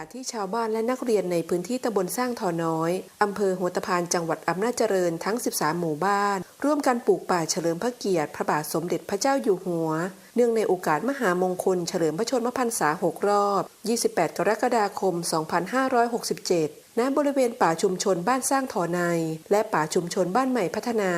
ากที่ชาวบ้านและนักเรียนในพื้นที่ตำบลสร้างทอน้อย อำเภอหัวตะพานจังหวัดอำนาจเจริญทั้ง 13 หมู่บ้าน ร่วมกันปลูกป่าเฉลิมพระเกียรติ พระบาทสมเด็จพระเจ้าอยู่หัว เนื่องในโอกาสมหามงคล เฉลิมพระชนมพรรษา 6 รอบ 28 กรกฎาคม 2567 ณ บริเวณป่าชุมชนบ้านสร้างถอใน และป่าชุมชนบ้านใหม่พัฒนา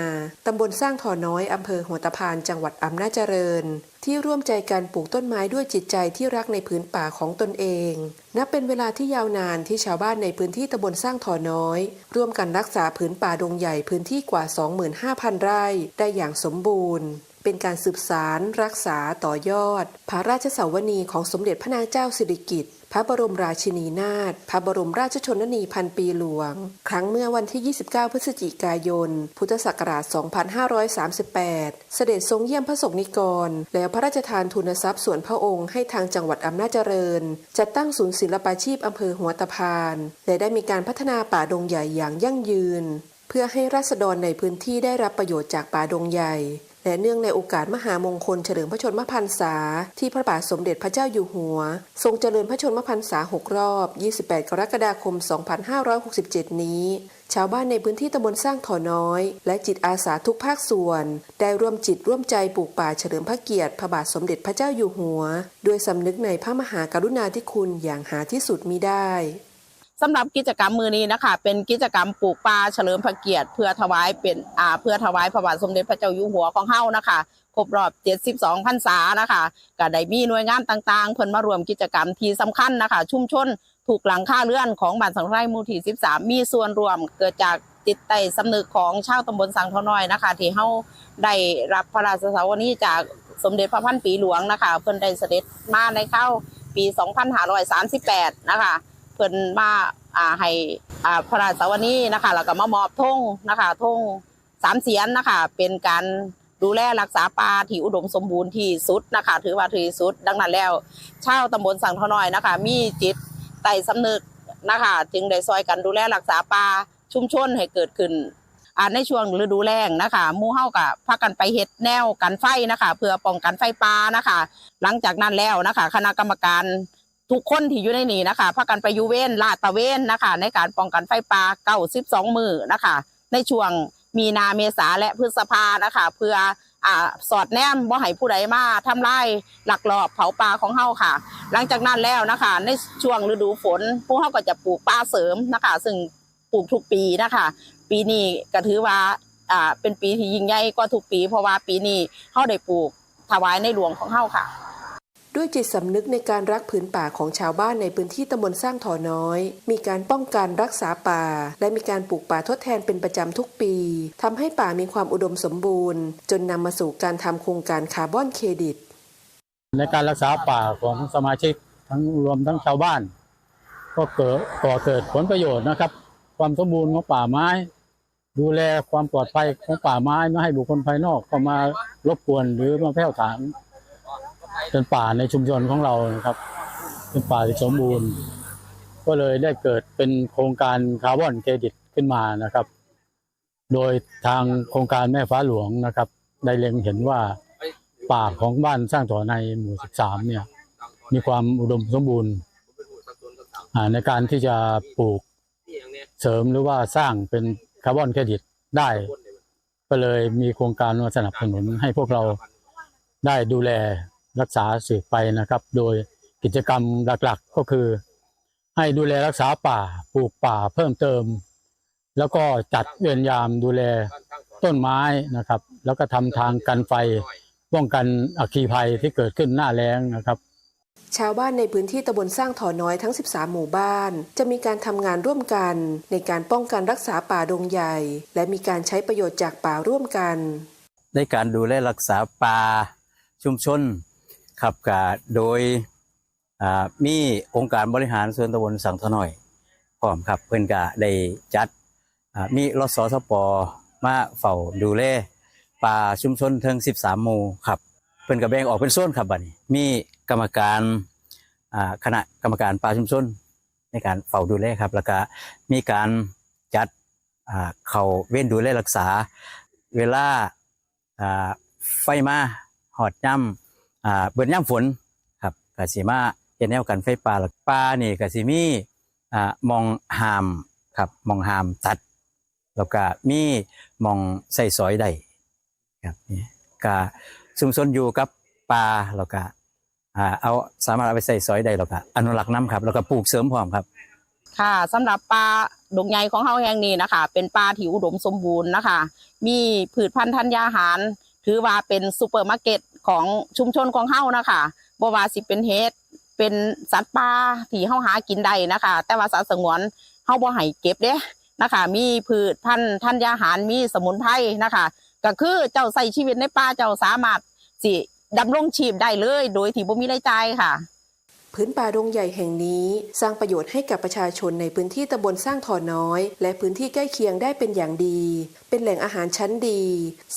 ตำบลสร้างถอน้อย อำเภอหัวตะพาน จังหวัดอำนาจเจริญ ที่ร่วมใจกันปลูกต้นไม้ด้วยจิตใจที่รักในพื้นป่าของตนเอง นับเป็นเวลาที่ยาวนานที่ชาวบ้านในพื้นที่ตำบลสร้างถอน้อย ร่วมกันรักษาผืนป่าดงใหญ่พื้นที่กว่า 25,000ไร่ได้อย่างสมบูรณ์ เป็นการสืบสารรักษาต่อยอด พระราชสาวนีของสมเด็จพระนางเจ้าสิริกิติ์พระบรมราชินีนาถ พระบรมราชชนนีพันปีหลวง ครั้งเมื่อวันที่ 29 พฤศจิกายน พุทธศักราช 2538 เสด็จทรงเยี่ยมพระสงฆ์นิกร แล้วพระราชทานทุนทรัพย์ส่วนพระองค์ให้ทางจังหวัดอำนาจเจริญ จัดตั้งศูนย์ศิลปาชีพอำเภอหัวตะพาน และได้มีการพัฒนาป่าดงใหญ่อย่างยั่งยืน เพื่อให้ราษฎรในพื้นที่ได้รับประโยชน์จากป่าดงใหญ่และเนื่องในโอกาสมหามงคลเฉลิมพระชนมพรรษา ที่พระบาทสมเด็จพระเจ้าอยู่หัว ทรงเจริญพระชนมพรรษา 6 รอบ 28 กรกฎาคม 2567 นี้ ชาวบ้านในพื้นที่ตำบลสร้างถอน้อย และจิตอาสาทุกภาคส่วน ได้ร่วมจิตร่วมใจปลูกป่าเฉลิมพระเกียรติพระบาทสมเด็จพระเจ้าอยู่หัว ด้วยสำนึกในพระมหากรุณาธิคุณอย่างหาที่สุดมิได้ สำหรับกิจกรรมมือนี้นะคะ เป็นกิจกรรมปลูกป่าเฉลิมพระเกียรติเพื่อถวายเป็นอ่าเพื่อถวายพระบาทสมเด็จพระเจ้าอยู่หัวของเฮานะคะครบรอบ 72พรรษานะคะก็ได้มีหน่วยงานต่างๆ เพิ่นมารวมกิจกรรมที่สำคัญนะคะ ชุมชนถูกหลังค่าเลื่อนของบ้านสังไร่มูที่13 มีส่วนรวมเกิดจากจิตใต้สำนึกของชาวตำบลสังเทาน้อยนะคะ ที่เฮาได้รับพระราชสาวนีจากสมเด็จพระพันปีหลวงนะคะ เพิ่นได้เสด็จมาในเข้าปี 2538 นะคะ เพิ่นมาอ่าให้อ่าพระราชสวนีนะคะแล้วก็มามอบธงนะคะธงสามเสียนนะคะเป็นการดูแลรักษาป่าที่อุดมสมบูรณ์ที่สุดนะคะ ถือว่าที่สุด ดังนั้นแล้วชาวตำบลสังทน้อยนะคะ มีจิตใต้สำนึกนะคะ จึงได้ซอยกันดูแลรักษาป่าชุมชนให้เกิดขึ้นในช่วงฤดูแล้งนะคะมู่เฮากับพากันไปเฮ็ดแนวกันไฟนะคะ เพื่อป้องกันไฟป่านะคะ หลังจากนั้นแล้วนะคะ คณะกรรมการ ทุกคนที่อยู่ในนี้นะคะพากันไปยูเวนลาดตะเวนนะคะ ในการป้องกันไฟป่าเก้าสิบสองมือนะคะ ในช่วงมีนาเมษาและพฤษภานะคะ เพื่ออ่าสอดแนมบ่ให้ผู้ใดมาทำลายหลักหลอบเผาป่าของเฮาค่ะ หลังจากนั้นแล้วนะคะ ในช่วงฤดูฝน พวกเฮาก็จะปลูกป่าเสริมนะคะ ซึ่งปลูกทุกปีนะคะ ปีนี้ก็ถือว่าอ่าเป็นปีที่ยิ่งใหญ่กว่าทุกปี เพราะว่าปีนี้เฮาได้ปลูกถวายในหลวงของเฮาค่ะ ด้วยจิตสำนึกในการรักผืนป่าของชาวบ้านในพื้นที่ตำบลสร้างถอน้อย มีการป้องกันรักษาป่า และมีการปลูกป่าทดแทนเป็นประจำทุกปีทำให้ป่ามีความอุดมสมบูรณ์ จนนำมาสู่การทำโครงการคาร์บอนเครดิต ในการรักษาป่าของสมาชิกทั้งรวมทั้งชาวบ้าน ก็เกิดก่อเกิดผลประโยชน์นะครับ ความสมบูรณ์ของป่าไม้ ดูแลความปลอดภัยของป่าไม้ไม่ให้บุคคลภายนอกเข้ามารบกวนหรือมาแพร่ถาง เป็นป่าในชุมชนของเรานะครับเป็นป่าที่สมบูรณ์ ก็เลยได้เกิดเป็นโครงการคาร์บอนเครดิตขึ้นมานะครับ โดยทางโครงการแม่ฟ้าหลวงนะครับ ได้เล็งเห็นว่าป่าของบ้านสร้างต่อในหมู่ 13 เนี่ย มีความอุดมสมบูรณ์ในการที่จะปลูกเสริมหรือว่าสร้างเป็นคาร์บอนเครดิตได้ ก็เลยมีโครงการมาสนับสนุนให้พวกเราได้ดูแล รักษาสืบไปนะครับ โดยกิจกรรมหลักๆก็คือ ให้ดูแลรักษาป่าปลูกป่าเพิ่มเติม แล้วก็จัดเวรยามดูแลต้นไม้นะครับ แล้วก็ทำทางกันไฟป้องกันอัคคีภัยที่เกิดขึ้นหน้าแล้งนะครับชาวบ้านในพื้นที่ตำบลสร้างถอน้อยทั้ง 13 หมู่บ้าน จะมีการทำงานร่วมกัน ในการป้องกันรักษาป่าดงใหญ่ และมีการใช้ประโยชน์จากป่าร่วมกัน ในการดูแลรักษาป่าชุมชน ครับกะโดยมีองค์การบริหารส่วนตำบลสังทน่อยพร้อมครับเพิ่อนกะได้จัดมีรถสสปมาเฝ้าดูแลป่าชุมชนเทิง 13 หมู่ครับ เพิ่อนก็แบ่งออกเป็นโซนครับบัดนี้มีกรรมการคณะกรรมการป่าชุมชนในการเฝ้าดูแลครับ แล้วก็มีการจัดเขาเว้นดูแลรักษา เวลาอ่าไฟมาหอดย่ำ อ่าเบิดย่ำฝนครับกสิมาเฮ็ดแนวกันไฟป่าแล้วป่านี่กสิมีอ่ามองหามครับมองหามตัด แล้วก็มีมองใส่ซอยได้ครับนี่ก็ชุมชนอยู่กับป่าแล้วก็อ่าเอาสามารถเอาไปใส่ซอยได้แล้วก็อนุรักษ์น้ำครับ แล้วก็ปลูกเสริมพร้อมครับ ค่ะสำหรับปลาดงใหญ่ของเฮาแห่งนี้นะคะ เป็นปลาที่อุดมสมบูรณ์นะคะ มีพืชพันธุ์ธัญญาหาร ถือว่าเป็นซูเปอร์มาร์เก็ต ของชุมชนของเฮานะคะบ่ว่าสิเป็นเฮ็ดเป็นสัตว์ป่าที่เฮาหากินได้นะคะ แต่ว่าสัตว์สงวนเฮาบ่ให้เก็บเด้นะคะ มีพืชพันธุ์ธัญญาหารมีสมุนไพรนะคะ ก็คือเจ้าใส่ชีวิตในป่าเจ้าสามารถสิดำรงชีพได้เลย โดยที่บ่มีรายจ่ายค่ะ พื้นป่าดงใหญ่แห่งนี้ สร้างประโยชน์ให้กับประชาชนในพื้นที่ตำบลสร้างทอน้อย และพื้นที่ใกล้เคียงได้เป็นอย่างดี เป็นแหล่งอาหารชั้นดี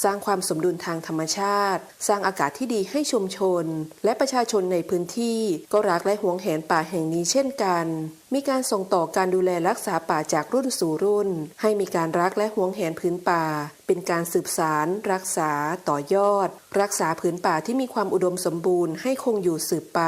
สร้างความสมดุลทางธรรมชาติ สร้างอากาศที่ดีให้ชุมชน และประชาชนในพื้นที่ก็รักและหวงแหนป่าแห่งนี้เช่นกัน มีการส่งต่อการดูแลรักษาป่าจากรุ่นสู่รุ่น ให้มีการรักและหวงแหนพื้นป่า เป็นการสืบสาร รักษา ต่อยอด รักษาพื้นป่าที่มีความอุดมสมบูรณ์ให้คงอยู่สืบไป